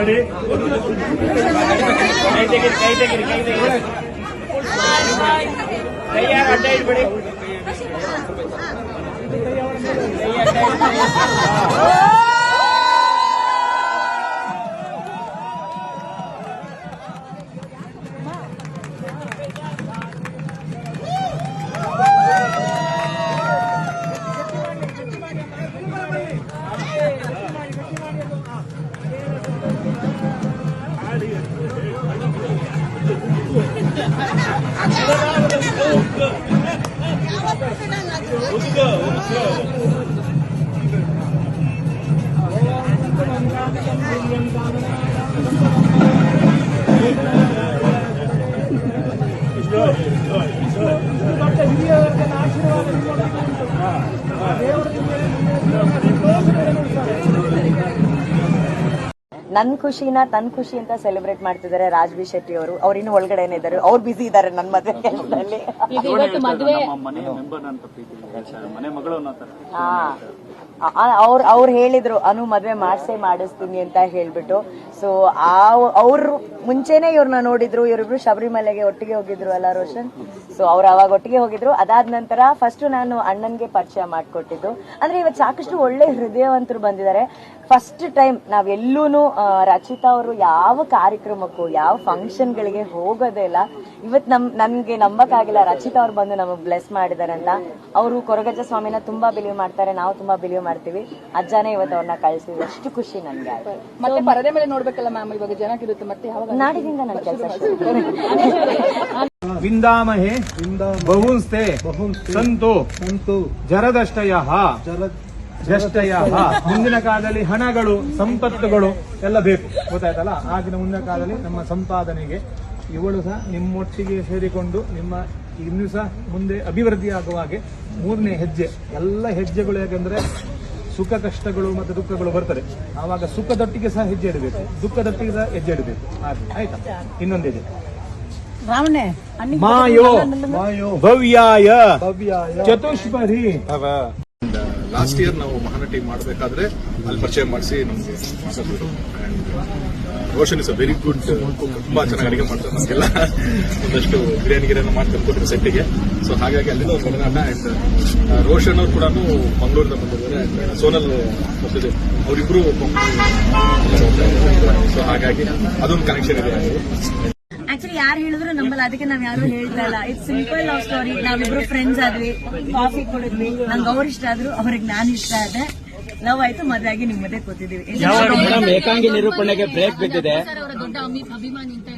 Ready ಕೈ ತೆಗೀರಿ ಕೈ ತೆಗೀರಿ ಕೈ ತೆಗೀರಿ ಕೈ ಯಾರು ಅಡ್ಡ ಇಟ್ಬಿಡಿ ಕೈ ಅಡ್ಡ Deus. ನನ್ ಖುಷಿನ ತನ್ ಖುಷಿ ಅಂತ ಸೆಲೆಬ್ರೇಟ್ ಮಾಡ್ತಿದ್ದಾರೆ ರಾಜ್ವಿ ಶೆಟ್ಟಿ ಅವರು. ಅವ್ರು ಇನ್ನು ಒಳಗಡೆನೆ ಇದ್ದಾರೆ ಅವ್ರು ಬಿಸಿ ಇದ್ದಾರೆ ನನ್ನ ಮದುವೆ ಕೆಲಸದಲ್ಲಿ ಇದು ಇವತ್ತು ಮದುವೆ ನಮ್ಮ ಮನೆ ಮೆಂಬರ್ ಅಂತ ಪ್ರೀತಿ ಮನೆ ಮಗಳು ಅನ್ನೋ ತರ ಹಾ. ಅವ್ರು ಅವ್ರು ಹೇಳಿದ್ರು ಅನು ಮದ್ವೆ ಮಾಡ್ಸೇ ಮಾಡಿಸ್ತೀನಿ ಅಂತ ಹೇಳ್ಬಿಟ್ಟು. ಸೊ ಅವ್ರು ಮುಂಚೆನೆ ಇವ್ರನ್ನ ನೋಡಿದ್ರು. ಇವರಿಬ್ರು ಶಬರಿಮಲೆಗೆ ಒಟ್ಟಿಗೆ ಹೋಗಿದ್ರು ಅಲ್ಲ ರೋಷನ್? ಸೊ ಅವ್ರು ಅವಾಗ ಒಟ್ಟಿಗೆ ಹೋಗಿದ್ರು. ಅದಾದ ನಂತರ ಫಸ್ಟ್ ನಾನು ಅಣ್ಣನ್ಗೆ ಪರಿಚಯ ಮಾಡ್ಕೊಟ್ಟಿದ್ದು. ಅಂದ್ರೆ ಇವತ್ತು ಸಾಕಷ್ಟು ಒಳ್ಳೆ ಹೃದಯವಂತರು ಬಂದಿದ್ದಾರೆ. ಫಸ್ಟ್ ಟೈಮ್ ನಾವೆಲ್ಲೂನು ಆ, ರಚಿತಾ ಅವರು ಯಾವ ಕಾರ್ಯಕ್ರಮಕ್ಕೂ ಯಾವ ಫಂಕ್ಷನ್ಗಳಿಗೆ ಹೋಗೋದೇ ಇಲ್ಲ. ಇವತ್ತು ನಮ್ ನನ್ಗೆ ನಂಬಕ್ಕಾಗಿಲ್ಲ. ರಚಿತಾ ಅವ್ರು ಬಂದು ನಮಗೆ ಬ್ಲೆಸ್ ಮಾಡಿದ್ದಾರೆ ಅಂತ. ಅವರು ಕೊರಗಜ್ಜ ಸ್ವಾಮಿನ ತುಂಬಾ ಬಿಲೀವ್ ಮಾಡ್ತಾರೆ. ನಾವು ತುಂಬಾ ಬಿಲೀವ್ ಮಾಡ್ತೀವಿ. ಅಜ್ಜನೇ ಇವತ್ತು ಅವ್ರನ್ನ ಕಳ್ಸಿದ್ರು. ಅಷ್ಟು ಖುಷಿ ನನ್ಗೆ ಆಯ್ತು. ಮತ್ತೆ ಪರದೆ ಮೇಲೆ ನೋಡ್ಬೇಕಲ್ಲ ಮ್ಯಾಮ್ ಇವಾಗ ಜನಕ್ಕಿರುತ್ತೆ ಮತ್ತೆ ಯಾವಾಗ ನಾಡಿದಿಂದ ನನ್ನ ಕೆಲಸ ವಿಂದಾಮಹೆ ಬಹುಂಸ್ತೆ ಸಂತು ಸಂತು. ಜರದಷ್ಟಯ. ಜಲ ಜಷ್ಟಯ ಮುಂದಿನ ಕಾಲದಲ್ಲಿ ಹಣಗಳು ಸಂಪತ್ತುಗಳು ಎಲ್ಲ ಬೇಕು. ಗೊತ್ತಾಯ್ತಲ್ಲ? ಆಗಿನ ಮುಂದಿನ ಕಾಲದಲ್ಲಿ ನಮ್ಮ ಸಂಪಾದನೆಗೆ ಇವಳು ಸಹ ನಿಮ್ಮೊಟ್ಟಿಗೆ ಸೇರಿಕೊಂಡು ನಿಮ್ಮ ಇನ್ನು ಸಹ ಮುಂದೆ ಅಭಿವೃದ್ಧಿ ಆಗುವ ಹಾಗೆ ಮೂರನೇ ಹೆಜ್ಜೆ. ಎಲ್ಲ ಹೆಜ್ಜೆಗಳು ಯಾಕಂದ್ರೆ ಸುಖ ಕಷ್ಟಗಳು ಮತ್ತು ದುಃಖಗಳು ಬರ್ತದೆ. ಆವಾಗ ಸುಖದೊಟ್ಟಿಗೆ ಸಹ ಹೆಜ್ಜೆ ಇಡಬೇಕು. ದುಃಖದೊಟ್ಟಿಗೆ ಸಹ ಹೆಜ್ಜೆ ಇಡಬೇಕು. ಹಾಗೆ ಆಯ್ತಾ? ಇನ್ನೊಂದು ಹೆಜ್ಜೆ. Mayo Mayo ಭವ್ಯಾಯ ಭವ್ಯಾಯ. ಚತುಷ್ಪದಿ. ಲಾಸ್ಟ್ ಇಯರ್ ನಾವು ಮಹಾನಟಿ ಮಾಡಬೇಕಾದ್ರೆ ಅಲ್ಲಿ ಪರಿಚಯ ಮಾಡಿಸಿ ನಮಗೆ Roshan is a very good ತುಂಬಾ ಚೆನ್ನಾಗಿ ಅಡಿಗೆ ಮಾಡ್ತಾರೆ. ನಮಗೆಲ್ಲ ಒಂದಷ್ಟು ಬಿರಿಯಾನಿ ಗಿರಿಯಾನಿ ಮಾಡ್ತಾರೆ ತಂದ್ಕೊಟ್ರು ಸೆಟ್ಟಿಗೆ ಸೊ ಹಾಗಾಗಿ ಅಲ್ಲಿಂದ ಒಂದು ಒಡನಾಟ ಅಂಡ್ ರೋಷನ್ ಅವ್ರು ಕೂಡ ಮಂಗಳೂರಿಂದ ಬಂದಿದ್ದಾರೆ. And ಸೋನಲ್ ಬರ್ತಿದೆ ಅವರಿಬ್ರು ಸೊ ಹಾಗಾಗಿ ಅದೊಂದು ಕನೆಕ್ಷನ್ ಇದೆ. ಯಾರು ಹೇಳಿದ್ರು ನಂಬಲ್ಲ ಅದಕ್ಕೆ ನಾವ್ ಯಾರು ಹೇಳ್ತಾ ಇಲ್ಲ. ಇಟ್ಸ್ ಸಿಂಪಲ್ ಲವ್ ಸ್ಟೋರಿ ನಾವಿಬ್ರು ಫ್ರೆಂಡ್ಸ್ ಆದ್ವಿ. ಕಾಫಿ ಕುಡಿದ್ವಿ. ನಂಗೆ ಅವ್ರ ಇಷ್ಟ ಆದ್ರು ಅವ್ರಿಗೆ ನಾನು ಇಷ್ಟ ಆದೆ. ಲವ್ ಆಯ್ತು ಮದುವೆ ಆಗಿ ನಿಮ್ ಕೂತಿದೀವಿ. ಮೇಡಮ್ ಏಕಾಂಗಿ ನಿರೂಪಣೆಗೆ ಬ್ರೇಕ್ ಬಿದ್ದಿದೆ? ಅವರ ದೊಡ್ಡ ಅಭಿ- ಅಭಿಮಾನಿ ಅಂತ